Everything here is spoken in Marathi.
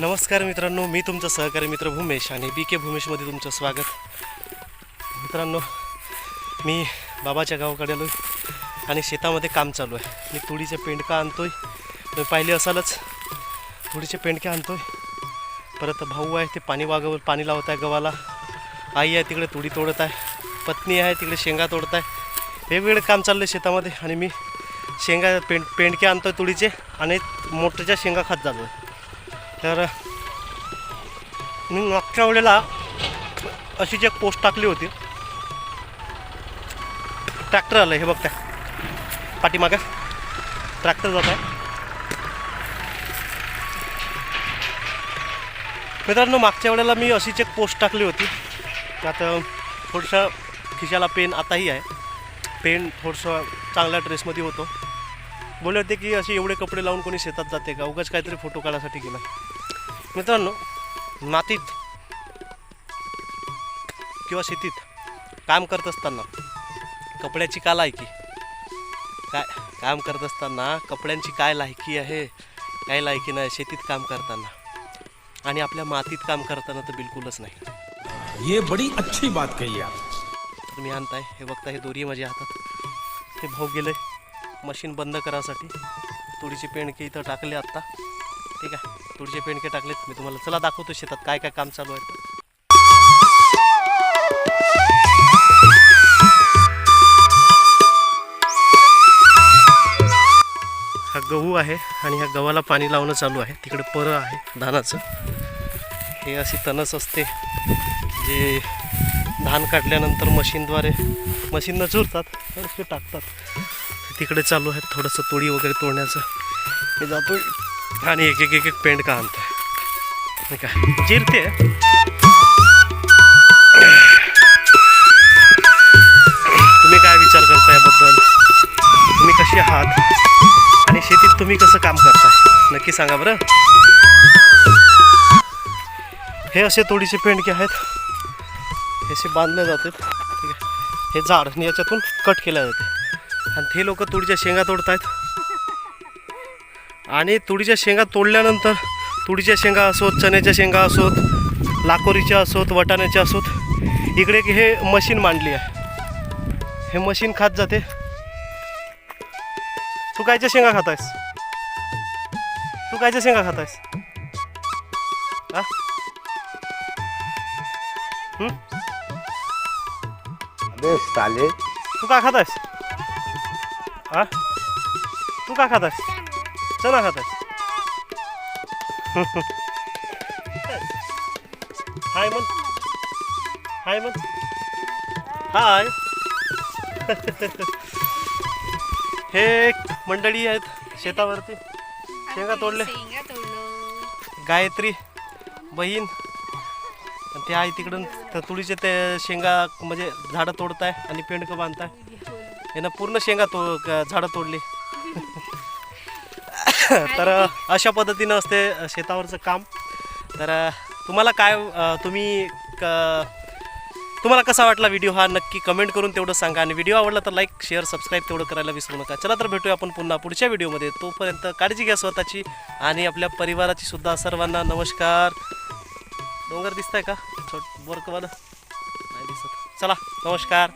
नमस्कार मित्रांनो मी तुमचा सहकारी मित्र भूमेश आणि बी के भूमेशमध्ये तुमचं स्वागत. मित्रांनो मी बाबाच्या गावाकडे आलो आणि शेतामध्ये काम चालू आहे. मी तुळीचे पेंडका आणतो आहे तुम्ही पाहिले असालच तुळीचे पेंडके आहे परत भाऊ आहे ते पाणी वागव पाणी लावत आहे गव्हाला. आई आहे तिकडे तुळी तोडत आहे. पत्नी आहे तिकडे शेंगा तोडत आहे. वेगवेगळे काम चाललं आहे शेतामध्ये आणि मी शेंगा पेंड पेंडके आहे तुळीचे आणि मोठ्याच्या शेंगा खात जातो आहे तर मी मागच्या वेळेला अशीच एक पोस्ट टाकली होती. ट्रॅक्टर आलं हे बघ त्या ट्रॅक्टर जात आहे. मित्रांनो मागच्या वेळेला मी अशीच एक पोस्ट टाकली होती. त्यात थोडंसं खिशाला पेन आताही आहे. पेन थोडंसं चांगल्या ड्रेसमध्ये होतो. बोलले होते की असे एवढे कपडे लावून कोणी शेतात जाते का? उगाच काहीतरी फोटो काढायसाठी गेला. मित्रांनो मातीत किंवा शेतीत काम करत असताना कपड्याची का लायकी? काय काम करत असताना कपड्यांची काय लायकी आहे? काय लायकी नाही शेतीत काम करताना. आणि आपल्या मातीत काम करताना तर बिलकुलच नाही. ये बड़ी अच्छी बात कही आप। तर मी आणताय हे बघता हे दोरी माझ्या हातात. हे भाऊ गेले मशीन बंद करायसाठी तुळीचे पेंडके इथं टाकले आत्ता. ठीक आहे. तुळीचे पेंडके टाकलेत. मी तुम्हाला चला दाखवतो शेतात काय काय काम चालू आहे. हा गहू आहे आणि ह्या गव्हाला पाणी लावणं चालू आहे. तिकडे परं आहे धानाचं. हे अशी तणस असते. जे धान काढल्यानंतर मशीनद्वारे मशीननं चुरतात ते टाकतात. तिकडे चालू आहे थोडंसं तोडी वगैरे तोडण्याचं. मी जातो आणि एक एक एक एक पेंड का आणतोय नाही का चिरते तुम्ही काय विचार करता याबद्दल? तुम्ही कशी आहात? आणि शेतीत तुम्ही कसं काम करताय? नक्की सांगा बरं. हे असे थोडीसे पेंडके आहेत. हे असे बांधले जाते ठीक आहे. हे झाड आणि याच्यातून कट केल्या जाते. आणि ते लोक थोडीच्या शेंगा तोडतायत. आणि तुळीच्या शेंगा तोडल्यानंतर तुळीच्या शेंगा असोत चण्याच्या शेंगा असोत लाकोरीच्या असोत वटाण्याच्या असोत इकडे हे मशीन मांडली आहे. हे मशीन खात जाते. तू कायच्या शेंगा खातायस? तू कायच्या शेंगा हा? अबे साले. तू का खातायस? हा तू का खातायस? चना खातायस हाय मन हाय मन हाय. हे एक मंडळी आहेत शेतावरती. शेंगा तोडले. गायत्री बहीण. आणि ते आहे तिकडून तुळीचे ते शेंगा म्हणजे झाडं तोडताय आणि पेंडकं बांधताय. यानं पूर्ण शेंगा तो झाडं तोडली. तर अशा पद्धतीनं असते शेतावरचं काम. तर तुम्हाला काय तुम्ही क तुम्हाला कसा वाटला व्हिडिओ हा? नक्की कमेंट करून तेवढं सांगा. आणि व्हिडिओ आवडला तर लाईक शेअर सबस्क्राईब तेवढं करायला विसरू नका. चला तर भेटूया आपण पुन्हा पुढच्या व्हिडिओमध्ये. तोपर्यंत काळजी घ्या स्वतःची आणि आपल्या परिवाराची सुद्धा सर्वांना नमस्कार. डोंगर दिसतंय का? छोट बोरकवाला नाही दिसत. चला नमस्कार.